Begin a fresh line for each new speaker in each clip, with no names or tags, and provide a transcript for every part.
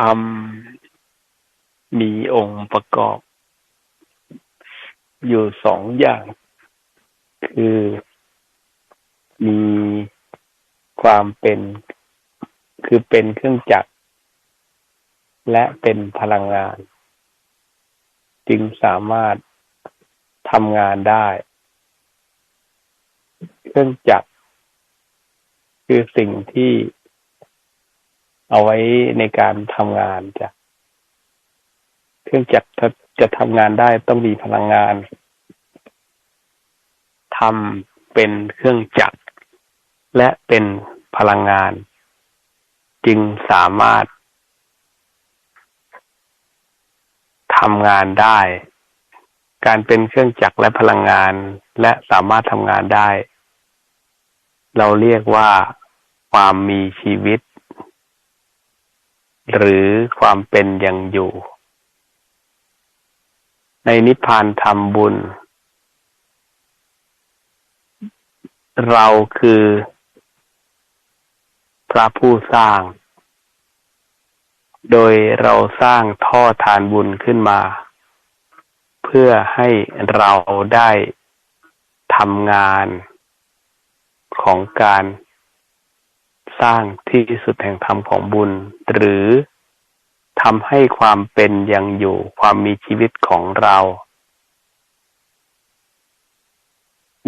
ทำมีองค์ประกอบ อยู่สองอย่าง คือ มีความเป็น คือเป็นเครื่องจักร และเป็นพลังงาน จึงสามารถทำงานได้ เครื่องจักร คือสิ่งที่ เอาไว้ในการทำงานจ้ะเครื่องจักรจะทำงานได้ต้องมีพลังงานทำเป็นเครื่องจักร และเป็นพลังงาน จึงสามารถทำงานได้ การเป็นเครื่องจักรและพลังงาน และสามารถทำงานได้ เราเรียกว่าความมีชีวิต หรือความเป็นยังอยู่ ในนิพพานธรรมบุญ เราคือพระผู้สร้าง โดยเราสร้างท่อทานบุญขึ้นมา เพื่อให้เราได้ทำงานของการ สร้างที่สุดแห่งธรรมของบุญ หรือทำให้ความเป็นยังอยู่ความมีชีวิตของเรา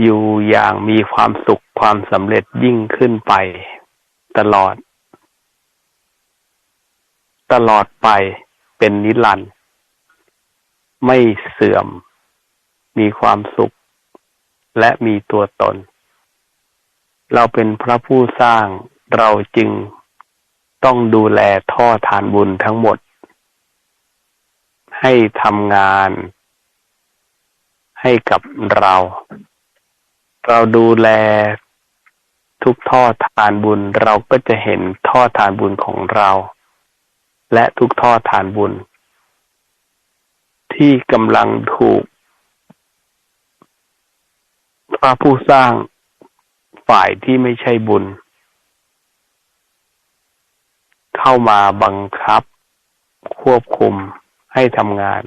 อยู่อย่างมีความสุขความสำเร็จยิ่งขึ้นไป ตลอด ตลอดไปเป็นนิรันดร์ไม่เสื่อม มีความสุข และมีตัวตน เราเป็นพระผู้สร้าง เราจึงต้องดูแลท่อทานบุญทั้งหมด ให้ทำงานให้กับเรา เราดูแลทุกท่อทานบุญ เราก็จะเห็นท่อทานบุญของเรา และทุกท่อทานบุญ ที่กำลังถูกพระผู้สร้างฝ่ายที่ไม่ใช่บุญ เข้ามาบังคับควบคุมให้ทำงาน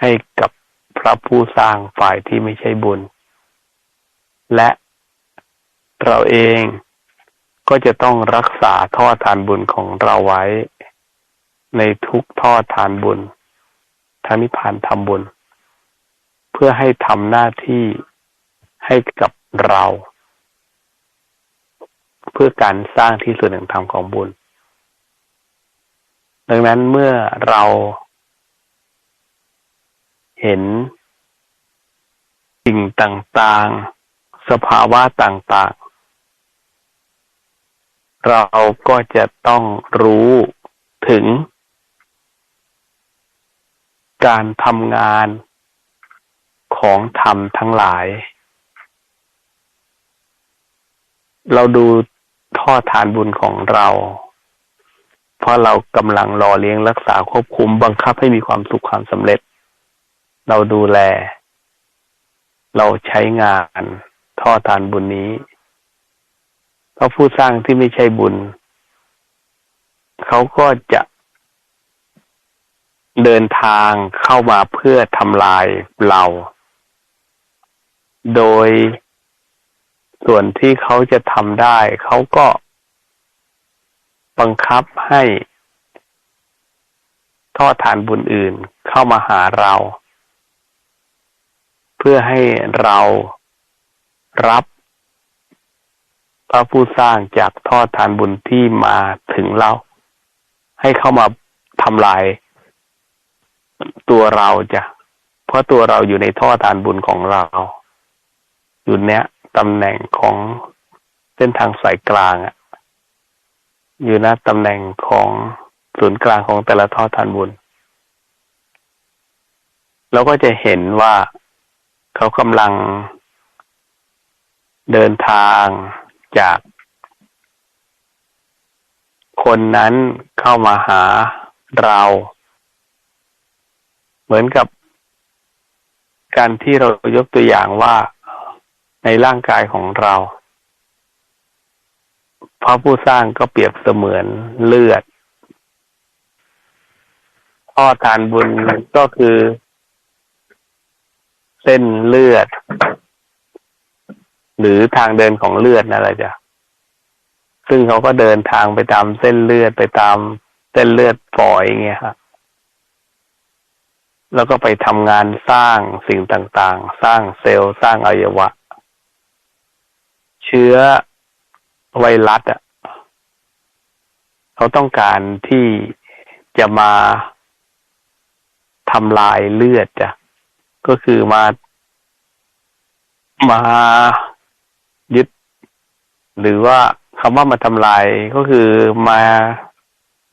ให้กับพระผู้สร้างฝ่ายที่ไม่ใช่บุญ และเราเองก็จะต้องรักษาท่อทานบุญของเราไว้ ในทุกท่อทานบุญทั้งนิพพานทำบุญ เพื่อให้ทำหน้าที่ให้กับเรา พื่อการสร้างที่สุดแห่งธรรมของบุญ ดังนั้นเมื่อเราเห็นสิ่งต่างๆ สภาวะต่างๆ เราก็จะต้องรู้ถึง การทำงานของธรรมทั้งหลาย เราดู ท่อทานบุญของเรา เพราะเรากำลังรอเลี้ยงรักษาควบคุมบังคับให้มีความสุขความสำเร็จ เราดูแล เราใช้งานท่อทานบุญนี้เพราะผู้สร้างที่ไม่ใช่บุญ เขาก็จะเดินทางเข้ามาเพื่อทำลายเรา โดย ส่วนที่เขาจะทำได้ เขาก็บังคับให้ทอดทานบุญอื่นเข้ามาหาเรา เพื่อให้เรารับพระผู้สร้างจากทอดทานบุญที่มาถึงเรา ให้เข้ามาทำลาย ตัวเราจะเพราะตัวเราอยู่ในท่อทานบุญของเรา อยู่เนี้ย ตำแหน่งของเส้นทางสายกลางอะอยู่ณตำแหน่งของศูนย์กลางของแต่ละท่อทานบุญ เราก็จะเห็นว่าเขากำลังเดินทางจาก คนนั้นเข้ามาหาเรา เหมือนกับการที่เรายกตัวอย่างว่า ในร่างกายของเรา พระผู้สร้างก็เปรียบเสมือนเลือดท่อทานบุญก็คือ เส้นเลือด หรือทางเดินของเลือดนั่นแหละจ้ะซึ่งเขาก็เดินทางไปตามเส้นเลือดไปตามเส้นเลือดฝอยอยเงี้ยครับแล้วก็ไปทำงานสร้างสิ่งต่างๆ สร้างเซลล์ สร้างอวัยวะ เชื้อไวรัสอะเขาต้องการที่จะมาทำลายเลือดจ้ะก็คือมา มายึด หรือว่าคำว่ามาทำลายก็คือมา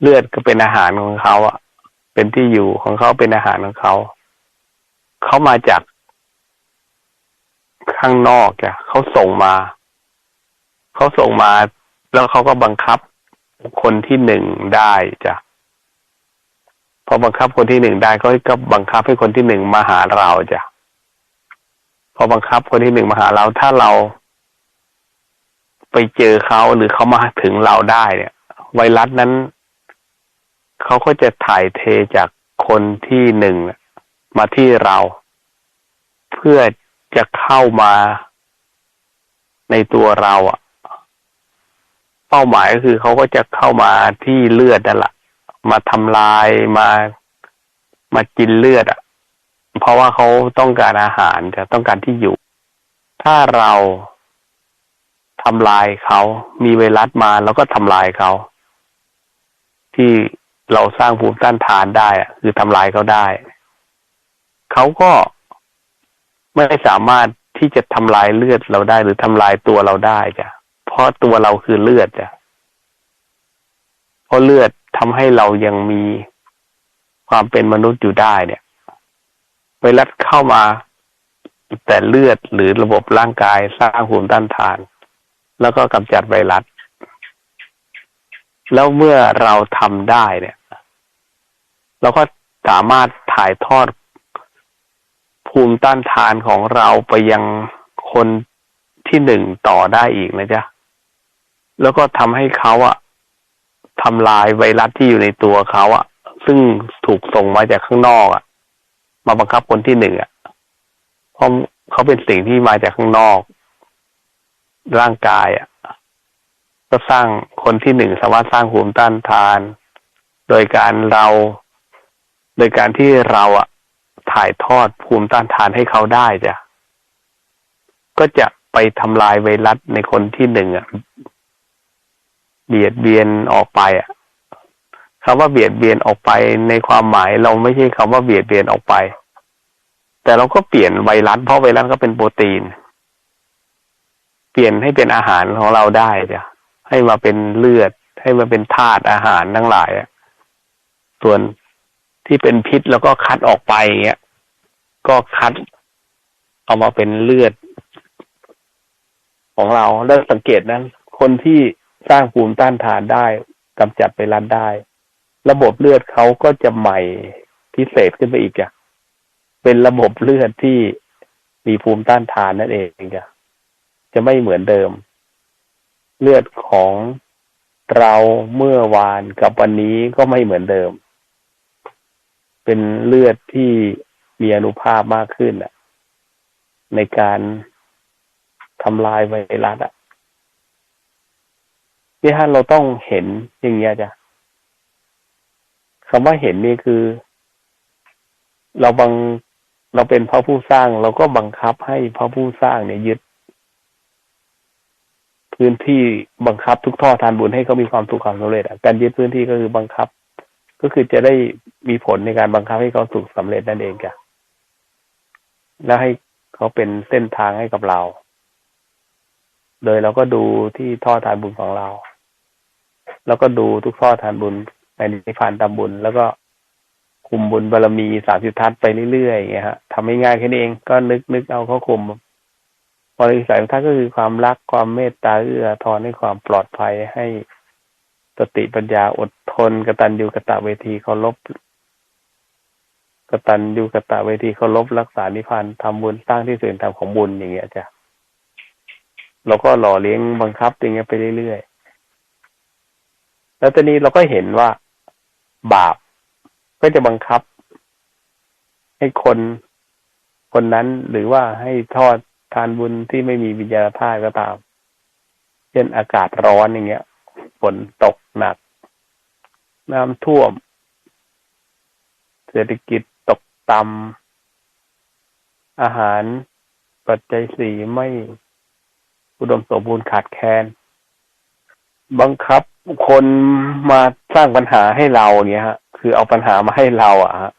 เลือดก็เป็นอาหารของเขาอะ เป็นที่อยู่ของเขาเป็นอาหารของเขา เขามาจากข้างนอกจ้ะเขาส่งมา เขาส่งมาแล้วเขาก็บังคับคนที่หนึ่งได้จ้ะพอบังคับคนที่หนึ่งได้เขาก็บังคับให้คนที่หนึ่งมาหาเราจ้ะพอบังคับคนที่หนึ่งมาหาเราถ้าเรา ไปเจอเขาหรือเขามาถึงเราได้เนี่ย ไวรัสนั้นเขาก็จะถ่ายเทจากคนที่หนึ่งมาที่เรา เพื่อจะเข้ามาในตัวเราอะ เป้าหมายก็คือเขาก็จะเข้ามาที่เลือดนั่นแหละมาทำลายมามากินเลือดอะ เพราะว่าเขาต้องการอาหารจะต้องการที่อยู่ ถ้าเราทำลายเขา มีไวรัสมาแล้วก็ทำลายเขา ที่เราสร้างภูมิต้านทานได้อะ คือทำลายเขาได้ เขาก็ไม่สามารถที่จะทำลายเลือดเราได้หรือทำลายตัวเราได้จ้ะ ราะตัวเราคือเลือดจ้ะเพราะเลือดทำให้เรายังมีความเป็นมนุษย์อยู่ได้เนี่ย ไวรัสเข้ามา แต่เลือดหรือระบบร่างกายสร้างภูมิต้านทาน แล้วก็กำจัดไวรัส แล้วเมื่อเราทำได้เนี่ย เราก็สามารถถ่ายทอดภูมิต้านทานของเราไปยังคนที่หนึ่งต่อได้อีกนะจ๊ะ แล้วก็ทำให้เขาอะทำลายไวรัสที่อยู่ในตัวเขาอะซึ่งถูกส่งมาจากข้างนอกอะมาบังคับคนที่หนึ่งอะเพราะเขาเป็นสิ่งที่มาจากข้างนอก ร่างกายอะก็สร้างคนที่หนึ่งสามารถสร้างภูมิต้านทาน โดยการเรา โดยการที่เราอะถ่ายทอดภูมิต้านทานให้เขาได้จ้ะก็จะไปทำลายไวรัสในคนที่หนึ่งอะ เบียดเบียนออกไปอะคำว่าเบียดเบียนออกไปในความหมายเราไม่ใช่คำว่าเบียดเบียนออกไป แต่เราก็เปลี่ยนไวรัสเพราะไวรัสก็เป็นโปรตีน เปลี่ยนให้เป็นอาหารของเราได้จ้ะให้มาเป็นเลือด ให้มาเป็นธาตุอาหารทั้งหลายอะส่วนที่เป็นพิษแล้วก็คัดออกไปเงี้ยก็คัดเอามาเป็นเลือดของเราแล้วสังเกตนั้นคนที่ สร้างภูมิต้านทานได้กำจัดไวรัสได้ ระบบเลือดเขาก็จะใหม่พิเศษขึ้นไปอีกจ้ะเป็นระบบเลือดที่มีภูมิต้านทานนั่นเองจ้ะจะไม่เหมือนเดิม เลือดของเราเมื่อวานกับวันนี้ก็ไม่เหมือนเดิม เป็นเลือดที่มีอนุภาพมากขึ้นอะ ในการทำลายไวรัสอะ ที่ท่านเราต้องเห็นอย่างเงี้ยจ้ะคำว่าเห็นนี่คือ เราบังเราเป็นพระผู้สร้าง เราก็บังคับให้พระผู้สร้างเนี่ยยึด พื้นที่บังคับทุกท่อทานบุญให้เขามีความสุขความสำเร็จการยึดพื้นที่ก็คือบังคับ ก็คือจะได้มีผลในการบังคับให้เขาสุขสำเร็จนั่นเองจ้ะแล้วให้เขาเป็นเส้นทางให้กับเรา โดยเราก็ดูที่ท่อทานบุญของเรา แล้วก็ดูทุกข้อทานบุญในนิพพานทำบุญ แล้วก็คุมบุญบารรมีสามสิบทัศไปเรื่อยๆอย่างเงี้ยฮะทำง่ายๆแค่นี้เองก็นึกนึกเอาเขาคุมบริสัยทัศก็คือความรักความเมตตาเอื้อทอนให้ความปลอดภัยให้สติปัญญาอดทนกตัญญูกตะเวทีเคารพกตัญญูกตะเวทีเคารพรักษานิพพานทำบุญสร้างที่สื่อทำของบุญอย่างเงี้ยจ้ะเราก็หล่อเลี้ยงบังคับอย่างเงี้ยไปเรื่อยๆ แล้วตอนนี้เราก็เห็นว่าบาปก็จะบังคับ ให้คนคนนั้นหรือว่าให้ทอดทานบุญที่ไม่มีวิญญาณธาตุก็ตาม เช่นอากาศร้อนอย่างเงี้ยฝนตกหนัก น้ำท่วม เศรษฐกิจตกต่ำอาหารปัจจัยสี่ไม่อุดมสมบูรณ์ขาดแคลน บังคับคนมาสร้างปัญหาให้เราเนี้ยฮะ คือเอาปัญหามาให้เราอะฮะ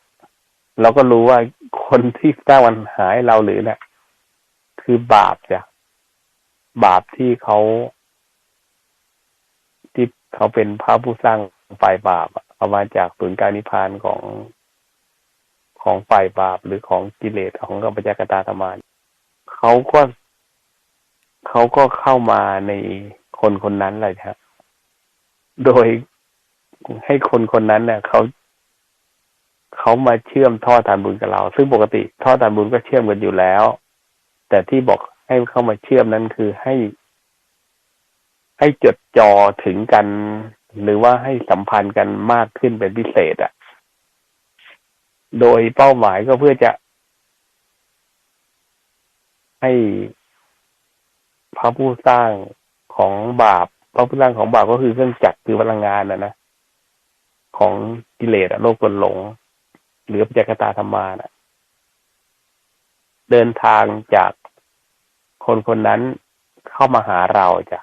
เราก็รู้ว่าคนที่สร้างปัญหาให้เราหรือเนี่ยคือบาปจ้ะบาปที่เขาที่เขาเป็นพระผู้สร้างฝ่ายบาปเอามาจากศูนย์การนิพพานของของฝ่ายบาปหรือของกิเลสของกัปจักตาธรรมานเขาก็เขาก็เข้ามาใน คนคนนั้นเลยครับโดยให้คนคนนั้นเนี่ยเขาเขามาเชื่อมท่อทานบุญกับเรา ซึ่งปกติท่อทานบุญก็เชื่อมกันอยู่แล้ว แต่ที่บอกให้เข้ามาเชื่อมนั้นคือให้ ให้จดจ่อถึงกัน หรือว่าให้สัมพันธ์กันมากขึ้นเป็นพิเศษอะ่ะ โดยเป้าหมายก็เพื่อจะ ให้พระผู้สร้าง ของบาปพระผู้สร้างของบาปก็คือเครื่องจักรคือพลังงานนะนะของกิเลสโลกกลหลง หรือปัจจกตาธรรมานะเดินทางจากคนคนนั้นเข้ามาหาเราจ้ะ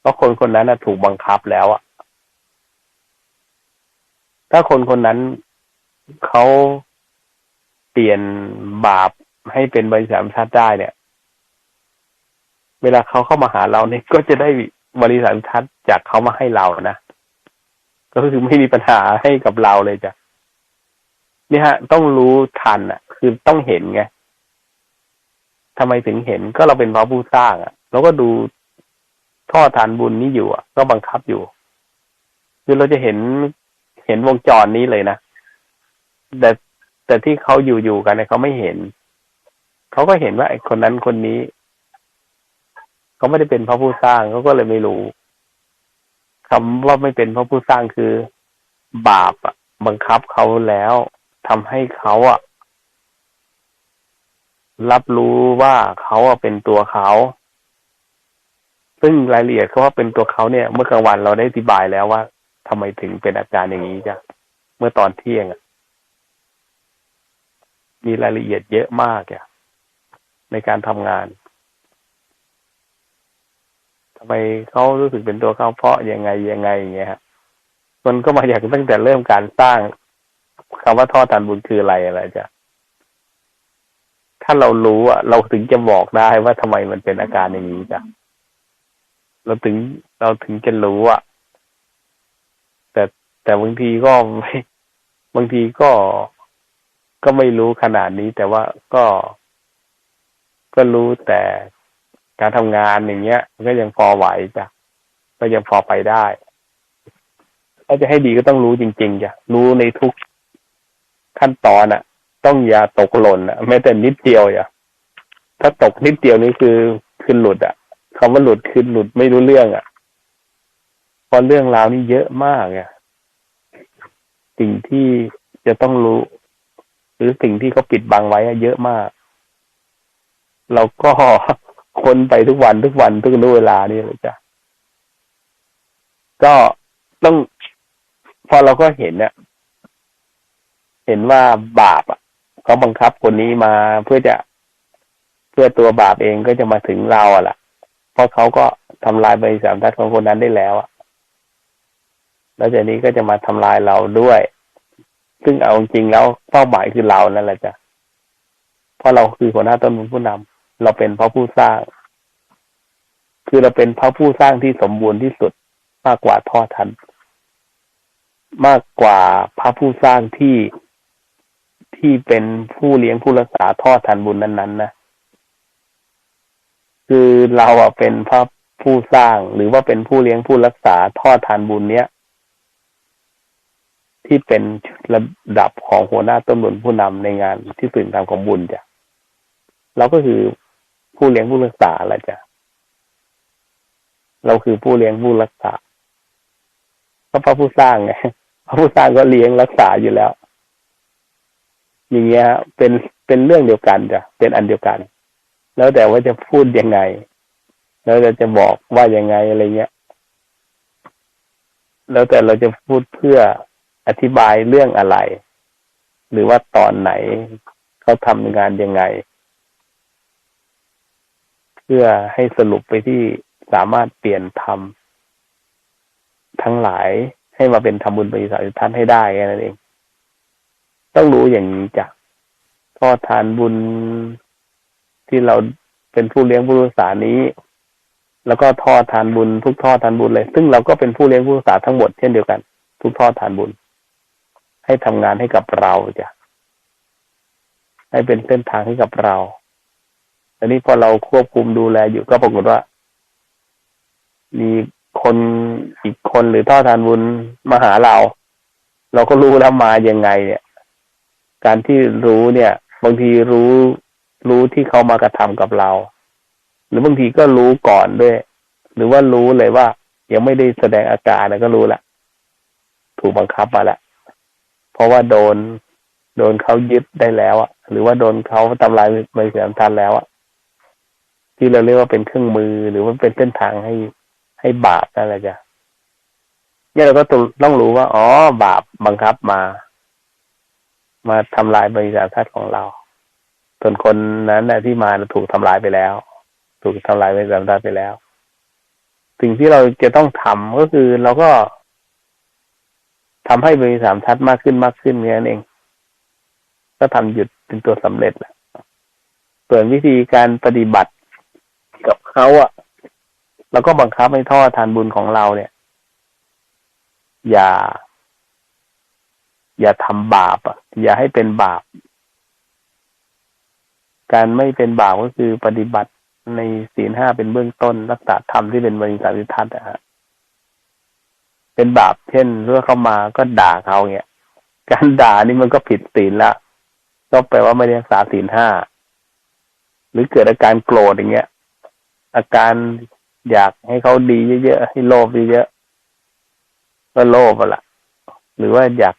เพราะคนคนนั้นนะถูกบังคับแล้วอะถ้าคนคนนั้นเขาเปลี่ยนบาปให้เป็นบริษัทชาติได้เนี่ย เวลาเขาเข้ามาหาเราเนี่ยก็จะได้บริษัททัศน์จากเขามาให้เรานะก็คือไม่มีปัญหาให้กับเราเลยจ้ะนี่ฮะ ต้องรู้ทันอะ คือต้องเห็นไงทำไมถึงเห็นก็เราเป็นพระผู้สร้างอะเราก็ดูท่อทานบุญนี้อยู่อะ ก็บังคับอยู่ คือเราจะเห็นเห็นวงจรนี้เลยนะแต่แต่ที่เขาอยู่อยู่กันเนี่ยเขาไม่เห็น เขาก็เห็นว่าไอ้คนนั้นคนนี้ เขาไม่ได้เป็นพระผู้สร้างเขาก็เลยไม่รู้คำว่าไม่เป็นพระผู้สร้างคือ บาปอะบังคับเขาแล้วทำให้เขาอะรับรู้ว่าเขาอะเป็นตัวเขาซึ่งรายละเอียดเขาว่าเป็นตัวเขาเนี่ย เมื่อกลางวันเราได้อธิบายแล้วว่าทำไมถึงเป็นอาการอย่างนี้จ้ะเมื่อตอนเที่ยงอะมีรายละเอียดเยอะมากอะในการทำงาน ทำไมเขารู้สึกเป็นตัวเขาเพราะยังไงยังไงอย่างเงี้ยฮะมันก็มาจากตั้งแต่เริ่มการสร้างคำว่าท่อตันบุญคืออะไรอะไรจ้ะถ้าเรารู้อะ เราถึงจะบอกได้ว่าทำไมมันเป็นอาการอย่างนี้จ้ะเราถึงเราถึงจะรู้อะ แต่แต่บางทีก็ไม่บางทีก็ก็ไม่รู้ขนาดนี้ แต่ว่าก็ก็รู้แต่ การทำงานอย่างเงี้ยก็ยังพอไหวจ้ะก็ยังพอไปได้ ถ้าจะให้ดีก็ต้องรู้จริงๆจ้ะรู้ในทุกขั้นตอนอะต้องอย่าตกหล่นอะแม้แต่นิดเดียวอย่าถ้าตกนิดเดียวนี่คือคือหลุดอะคำว่าหลุดคือหลุดไม่รู้เรื่องอะเพอเรื่องราวนี้เยอะมากอะสิ่งที่จะต้องรู้ หรือสิ่งที่เขาปิดบังไว้เยอะมาก เราก็ คนไปทุกวันทุกวันทุกนู่เวลานี่เลยจ้ะก็ต้องพอเราก็เห็นเนี่ยเห็นว่าบาปอะเขาบังคับคนนี้มาเพื่อจะเพื่อตัวบาปเองก็จะมาถึงเราอะล่ะ เพราะเขาก็ทำลายบริษัททัศของคนนั้นได้แล้วอะแล้วจากนี้ก็จะมาทำลายเราด้วย ซึ่งเอาจริงแล้วเป้าหมายคือเรานั่นแหละจ้ะเพราะเราคือหัวหน้าต้นบุญผู้นำ เราเป็นพระผู้สร้าง คือเราเป็นพระผู้สร้างที่สมบูรณ์ที่สุดมากกว่าท่อทันมากกว่าพระผู้สร้างที่ที่เป็นผู้เลี้ยงผู้รักษาท่อทันบุญนั้นๆนะคือเราอะเป็นพระผู้สร้างหรือว่าเป็นผู้เลี้ยงผู้รักษาท่อทานบุญเนี้ยที่เป็นระดับของหัวหน้าต้นบุญผู้นำในงานที่สื่อทางของบุญจ้ะเราก็คือ ผู้เลี้ยงผู้รักษาละจ้ะเราคือผู้เลี้ยงผู้รักษาเพราะพระผู้สร้างไงพระผู้สร้างก็เลี้ยงรักษาอยู่แล้ว อย่างเงี้ยเป็นเป็นเรื่องเดียวกันจ้ะเป็นอันเดียวกัน แล้วแต่ว่าจะพูดยังไง แล้วเราจะบอกว่ายังไงอะไรเงี้ย แล้วแต่เราจะพูดเพื่ออธิบายเรื่องอะไร หรือว่าตอนไหนเขาทำงานยังไง เพื่อให้สรุปไปที่สามารถเปลี่ยนทำทั้งหลายให้มาเป็นทำบุญบริษัทท่านให้ได้แค่นั้นเอง ต้องรู้อย่างนี้จ้ะทอดทานบุญที่เราเป็นผู้เลี้ยงผู้รักษานี้ แล้วก็ทอดทานบุญ ทุกทอดทานบุญเลย ซึ่งเราก็เป็นผู้เลี้ยงผู้รักษาทั้งหมดเช่นเดียวกัน ทุกทอดทานบุญ ให้ทำงานให้กับเราจ้ะให้เป็นเส้นทางให้กับเรา อันนี้พอเราควบคุมดูแลอยู่ก็ปรากฏว่า มีคนอีกคนหรือท่อทานบุญมาหาเรา เราก็รู้แล้วมายังไง เนี่ย การที่รู้เนี่ย บางทีรู้รู้ที่เขามากระทำกับเรา หรือบางทีก็รู้ก่อนด้วย หรือว่ารู้เลยว่า ยังไม่ได้แสดงอาการนะก็รู้ละถูกบังคับมาล้วเพราะว่าโดน โดนเขายึดได้แล้วอะหรือว่าโดนเขาทำลายบริษัททันแล้วอะ ที่เราเรียกว่าเป็นเครื่องมือหรือว่าเป็นเส้นทางให้ให้บาปนั่นแหละจ้ะเนี่ยเราก็ต้องรู้ว่า อ๋อ บาปบังคับมา มาทำลายบริษัททัศของเราส่วนคนนั้นนะที่มาถูกทำลายไปแล้ว ถูกทำลายบริษัทไปแล้ว สิ่งที่เราจะต้องทำก็คือเราก็ทำให้บริษัททัศมากขึ้นมากขึ้นแค่นั้นเอง ก็ทำหยุดเป็นตัวสำเร็จแหละส่วนวิธีการปฏิบัติ กับเขาอะแล้วก็บังคับให้ทอดทานบุญของเราเนี่ย อย่า อย่าทำบาปอะอย่าให้เป็นบาป การไม่เป็นบาปก็คือปฏิบัติในศีลห้าเป็นเบื้องต้น รักษาธรรมที่เป็นบริษัทวิทัศน์นะฮะเป็นบาปเช่นเมื่อเข้ามาก็ด่าเขาเนี่ยการด่านี่มันก็ผิดศีลละก็แปลว่าไม่ได้รักษาศีลห้าหรือเกิดอาการโกรธอย่างเงี้ย อาการอยากให้เขาดีเยอะๆให้โลภเยอะๆก็โลภละหรือว่าอยาก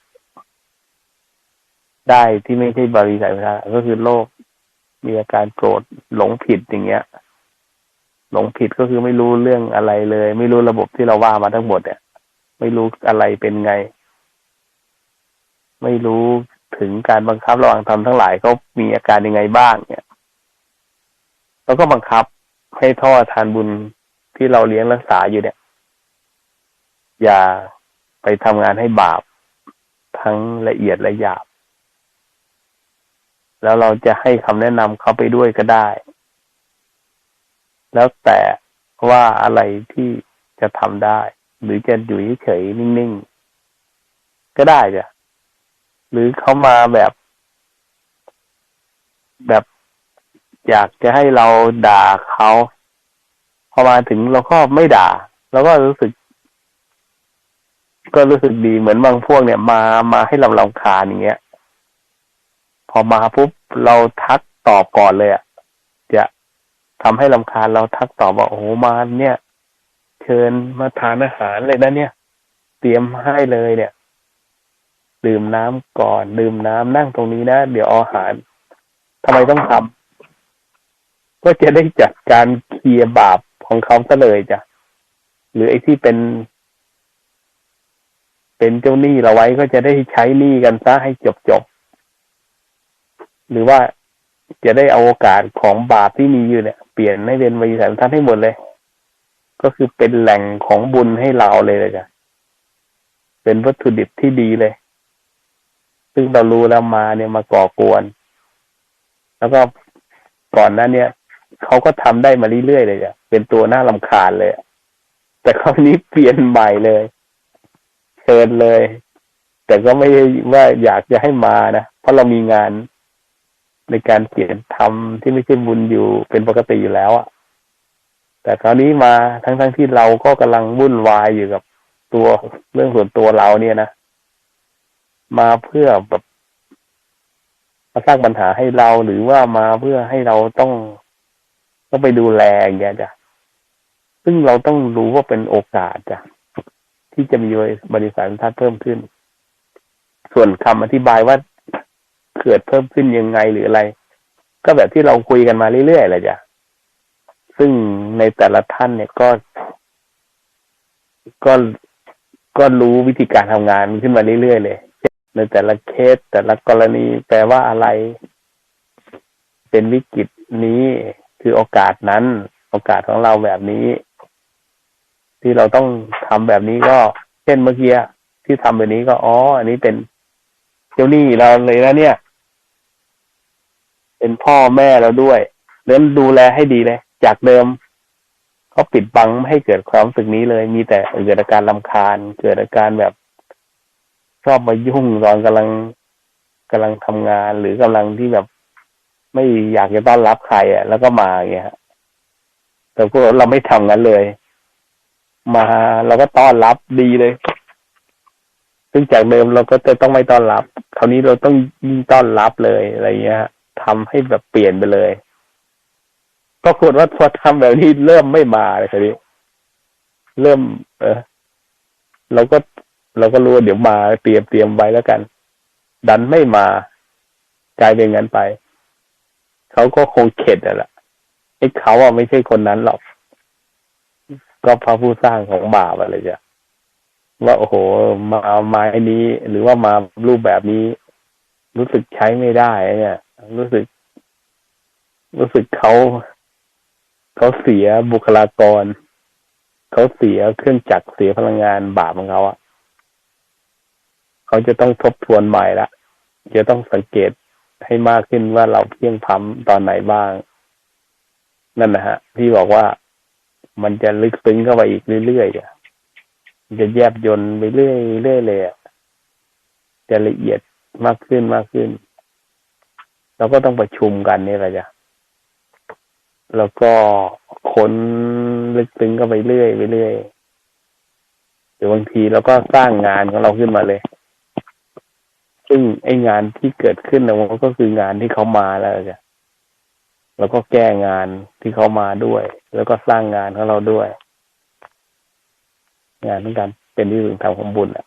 ได้ที่ไม่ใช่บริสัทธาก็คือโลภมีอาการโกรธหลงผิดอย่างเงี้ย หลงผิดก็คือไม่รู้เรื่องอะไรเลย ไม่รู้ระบบที่เราว่ามาทั้งหมดเนี่ยไม่รู้อะไรเป็นไง ไม่รู้ถึงการบังคับระหว่างทำทั้งหลายเขามีอาการยังไงบ้างเนี่ยแล้วก็บังคับ ให้ทอดทานบุญที่เราเลี้ยงรักษาอยู่เนี่ย อย่าไปทำงานให้บาป ทั้งละเอียดและหยาบ แล้วเราจะให้คำแนะนำเขาไปด้วยก็ได้ แล้วแต่ว่าอะไรที่จะทำได้ หรือจะอยู่เฉยๆนิ่งๆ ก็ได้จ้ะหรือเขามาแบบ แบบ อยากจะให้เราด่าเขาพอมาถึงเราก็ไม่ด่าเราก็รู้สึก ก็รู้สึกดีเหมือนบางพวกเนี่ย มามาให้เราลำคาญอย่างเงี้ย พอมาปุ๊บเราทักตอบก่อนเลยอะ่ะจะทำให้ลำคาญเราทักตอบว่าโอ้โมาเนี่ย เชิญมาทานอาหารเลยนะเนี่ย เตรียมให้เลยเนี่ย ดื่มน้ำก่อน ดื่มน้ำนั่งตรงนี้นะ เดี๋ยวอาหารทำไมต้องทำ ก็จะได้จัดการเคลียบาปของเขาซะเลยจ้ะหรือไอ้ที่เป็น เป็นเจ้าหนี้เราไว้ก็จะได้ใช้หนี้กันซะให้จบจบหรือว่าจะได้เอาโอกาสของบาปที่มีอยู่เนี่ย เปลี่ยนให้เป็นวิสัยทัศน์ให้หมดเลย ก็คือเป็นแหล่งของบุญให้เราเลยเลยจ้ะเป็นวัตถุดิบที่ดีเลย ซึ่งเรารู้แล้วมาเนี่ยมาก่อกวน แล้วก็ก่อนนั้นเนี่ย เขาก็ทำได้มาเรื่อยๆเลยจ้ะเป็นตัวหน้าลำคาญเลยแต่คราวนี้เปลี่ยนใหม่เลยเชิญเลย แต่ก็ไม่ว่าอยากจะให้มานะ เพราะเรามีงานในการเปลี่ยนทำที่ไม่ใช่บุญอยู่เป็นปกติอยู่แล้วอะแต่คราวนี้มาทั้งๆทที่เราก็กำลังวุ่นวายอยู่กับตัวเรื่องส่วนตัวเราเนี่ยนะมาเพื่อแบบมาสร้างปัญหาให้เราหรือว่ามาเพื่อให้เราต้อง ต้องไปดูแลอย่างเงี้ยจ้ะซึ่งเราต้องรู้ว่าเป็นโอกาสจ้ะที่จะมีบริษัททัศเพิ่มขึ้น ส่วนคำอธิบายว่าเกิดเพิ่มขึ้นยังไงหรืออะไร ก็แบบที่เราคุยกันมาเรื่อยๆแหละจ้ะซึ่งในแต่ละท่านเนี่ยก็ ก็ก็รู้วิธีการทำงานขึ้นมาเรื่อยๆเลยในแต่ละเคสแต่ละกรณีแปลว่าอะไร เป็นวิกฤตนี้ คือโอกาสนั้น โอกาสของเราแบบนี้ ที่เราต้องทำแบบนี้ก็ เช่นเมื่อกี้ที่ทำแบบนี้ก็อ๋ออันนี้เป็นเจ้าหนี้เราเลยนะเนี่ย เป็นพ่อแม่เราด้วยเริ่มดูแลให้ดีเลย จากเดิมเขาปิดบังไม่ให้เกิดความรู้สึกนี้เลย มีแต่เกิดอาการลำคาญ เกิดอาการแบบชอบมายุ่งตอนกำลังกำลังทำงาน หรือกำลังที่แบบ ไม่อยากจะต้อนรับใครอะ แล้วก็มาอย่างเงี้ยแต่พวกเราไม่ทำงั้นเลย มาเราก็ต้อนรับดีเลยซึ่งจากเดิมเราก็จะต้องไม่ต้อนรับ คราวนี้เราต้องยิ่งต้อนรับเลยอะไรเงี้ยฮะทำให้แบบเปลี่ยนไปเลยก็ควรว่าพอทำแบบนี้เริ่มไม่มาเลยครับนี้เริ่ม เออเราก็เราก็รู้ว่าเดี๋ยวมาเตรียมเตรียมไว้แล้วกัน ดันไม่มากลายเป็นงั้นไป เขาก็คงเข็ดอะล่ะไอ้เขาอะไม่ใช่คนนั้นหรอก ก็พระผู้สร้างของบาปอะไรจ้ะว่าโอ้โห มาไม้นี้ หรือว่ามารูปแบบนี้ รู้สึกใช้ไม่ได้ เนี่ย รู้สึก รู้สึกเขาเขาเสียบุคลากร เขาเสียเครื่องจักรเสียพลังงานบาปของเขาอะเขาจะต้องทบทวนใหม่ละจะต้องสังเกต ให้มากขึ้นว่าเราเพียงพ้ำตอนไหนบ้าง นั่นนะฮะที่บอกว่ามันจะลึกซึ้งเข้าไปอีกเรื่อยๆอะมันจะแยบยนไปเรื่อยๆเลยอะจะละเอียดมากขึ้นมากขึ้น เราก็ต้องประชุมกันนี่แหละจ้ะแล้วก็ค้นลึกซึ้งก็ไปเรื่อยไปเรื่อยหรือบางทีเราก็สร้างงานของเราขึ้นมาเลย ซึ่งไองานที่เกิดขึ้นนะมันก็คืองานที่เขามาแล้วจ้ะแล้วก็แก้งานที่เขามาด้วย แล้วก็สร้างงานของเราด้วย งานต้องการเป็นที่ถึงทำของบุญอะ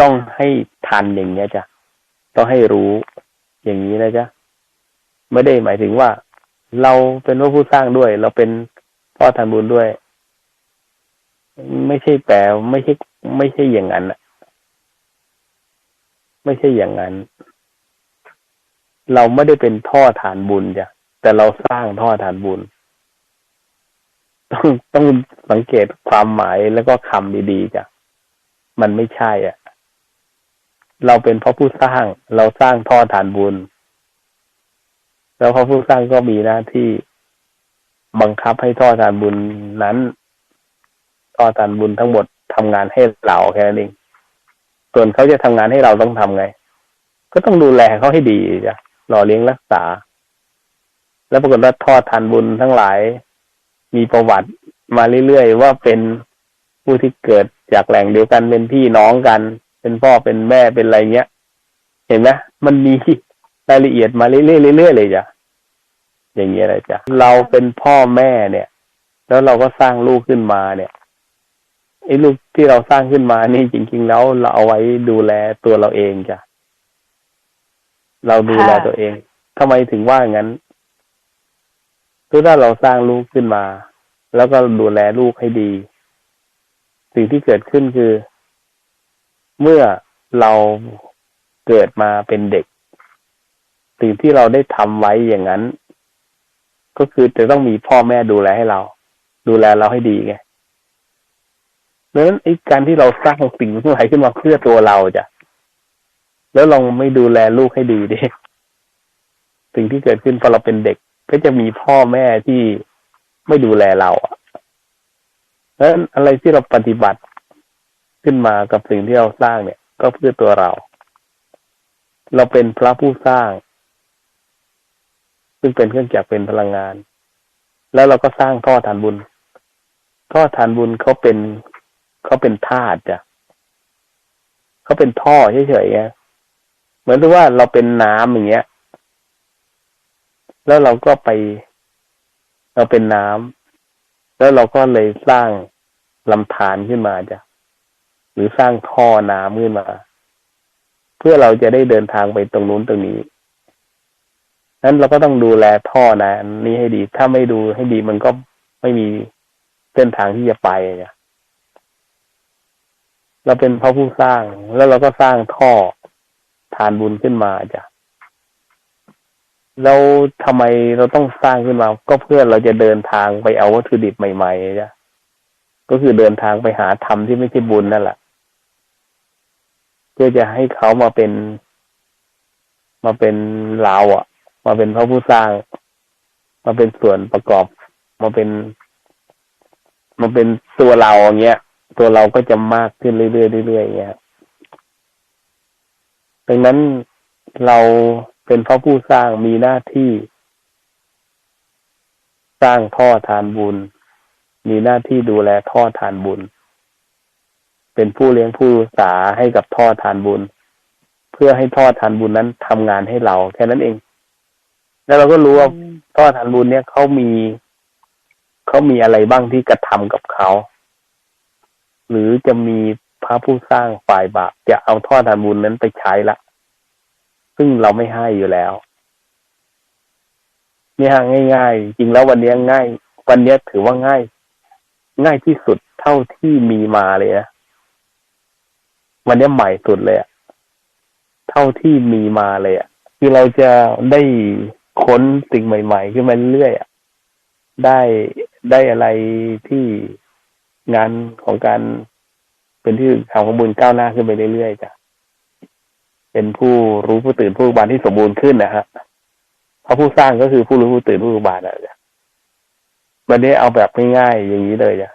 ต้องให้ทันอย่างเงี้ยจ้ะต้องให้รู้อย่างนี้นะจ๊ะไม่ได้หมายถึงว่า เราเป็นพระผู้สร้างด้วย เราเป็นพ่อทานบุญด้วย ไม่ใช่แปลไม่ใช่ ไม่ใช่อย่างนั้นอะ ไม่ใช่อย่างนั้น เราไม่ได้เป็นท่อฐานบุญจ้ะแต่เราสร้างท่อฐานบุญ ต้องต้องสังเกตความหมายแล้วก็คำดีๆจ้ะมันไม่ใช่อะ เราเป็นเพราะผู้สร้าง เราสร้างท่อฐานบุญ แล้วพระผู้สร้างก็มีหน้าที่บังคับให้ท่อทานบุญนั้น ท่อทานบุญทั้งหมดทำงานให้เราแค่นั้นเอง ส่วนเขาจะทำงานให้เราต้องทำไง ก็ต้องดูแลเขาให้ดีจ้ะหล่อเลี้ยงรักษา แล้วปรากฏว่าทอดทานบุญทั้งหลาย มีประวัติมาเรื่อยๆว่าเป็นผู้ที่เกิดจากแหล่งเดียวกันเป็นพี่น้องกัน เป็นพ่อเป็นแม่เป็นอะไรเงี้ย เห็นไหมมันมีรายละเอียดมาเรื่อยๆเรื่อยๆเลยจ้ะอย่างเงี้ยเลยจ้ะเราเป็นพ่อแม่เนี่ย แล้วเราก็สร้างลูกขึ้นมาเนี่ย ไอ้ลูกที่เราสร้างขึ้นมานี่จริง ๆ แล้วเราเอาไว้ดูแลตัวเราเองจ้ะเราดูแลตัวเองทำไมถึงว่างั้นคือถ้าเราสร้างลูกขึ้นมา แล้วก็ดูแลลูกให้ดี สิ่งที่เกิดขึ้นคือ เมื่อเราเกิดมาเป็นเด็ก สิ่งที่เราได้ทำไว้อย่างนั้น ก็คือจะต้องมีพ่อแม่ดูแลให้เรา ดูแลเราให้ดีไง ดังนั้นไอ้การที่เราสร้างสิ่งทั้งหลายขึ้นมาเพื่อตัวเราจ้ะแล้วลองไม่ดูแลลูกให้ดีดิสิ่งที่เกิดขึ้นพอเราเป็นเด็ก ก็จะมีพ่อแม่ที่ไม่ดูแลเราอะแล้วอะไรที่เราปฏิบัติขึ้นมากับสิ่งที่เราสร้างเนี่ย ก็เพื่อตัวเรา เราเป็นพระผู้สร้าง ซึ่งเป็นเครื่องจักรเป็นพลังงาน แล้วเราก็สร้างท่อฐานบุญ ท่อฐานบุญเขาเป็น เขาเป็นธาตุจ้ะเขาเป็นท่อเฉยๆไงเหมือนที่ว่าเราเป็นน้ำอย่างเงี้ย แล้วเราก็ไป เราเป็นน้ำแล้วเราก็เลยสร้างลำธารขึ้นมาจ้ะหรือสร้างท่อน้ำขึ้นมา เพื่อเราจะได้เดินทางไปตรงนู้นตรงนี้นั้นเราก็ต้องดูแลท่อนะนี้ให้ดี ถ้าไม่ดูให้ดีมันก็ไม่มีเส้นทางที่จะไปเนี่ย เราเป็นพระผู้สร้าง แล้วเราก็สร้างท่อทานบุญขึ้นมาจ้ะเราทำไมเราต้องสร้างขึ้นมา ก็เพื่อเราจะเดินทางไปเอาวัตถุดิบใหม่ๆจ้ะก็คือเดินทางไปหาธรรมที่ไม่ใช่บุญนั่นแหละเพื่อจะให้เขามาเป็น มาเป็นเราอะ มาเป็นพระผู้สร้าง มาเป็นส่วนประกอบ มาเป็น มาเป็นตัวเราอย่างเงี้ย ตัวเราก็จะมากขึ้นเรื่อยๆเรื่อยๆอย่างเงี้ยดังนั้นเราเป็นพระผู้สร้างมีหน้าที่ สร้างท่อทานบุญ มีหน้าที่ดูแลท่อทานบุญ เป็นผู้เลี้ยงผู้สาให้กับท่อทานบุญ เพื่อให้ท่อทานบุญนั้นทำงานให้เราแค่นั้นเอง แล้วเราก็รู้ว่าท่อทานบุญเนี่ยเขามีเขามีอะไรบ้างที่กระทำกับเขา หรือจะมีพระผู้สร้างฝ่ายบาปจะเอาท่อทานบุญนั้นไปใช้ละ ซึ่งเราไม่ให้อยู่แล้ว เนี่ยง่าย ๆ จริงแล้ววันนี้ง่าย วันนี้ถือว่าง่าย ง่ายที่สุดเท่าที่มีมาเลยนะวันนี้ใหม่สุดเลยอะเท่าที่มีมาเลยอะคือเราจะได้ค้นสิ่งใหม่ ๆ ขึ้นมาเรื่อยๆอะได้ได้อะไรที่ งานของการเป็นที่ทำของบุญก้าวหน้าขึ้นไปเรื่อยๆจ้ะเป็นผู้รู้ผู้ตื่นผู้บานที่สมบูรณ์ขึ้นนะฮะเพราะผู้สร้างก็คือผู้รู้ผู้ตื่นผู้อุบานนะจ๊ะวันนี้เอาแบบง่ายๆอย่างนี้เลยจ้ะ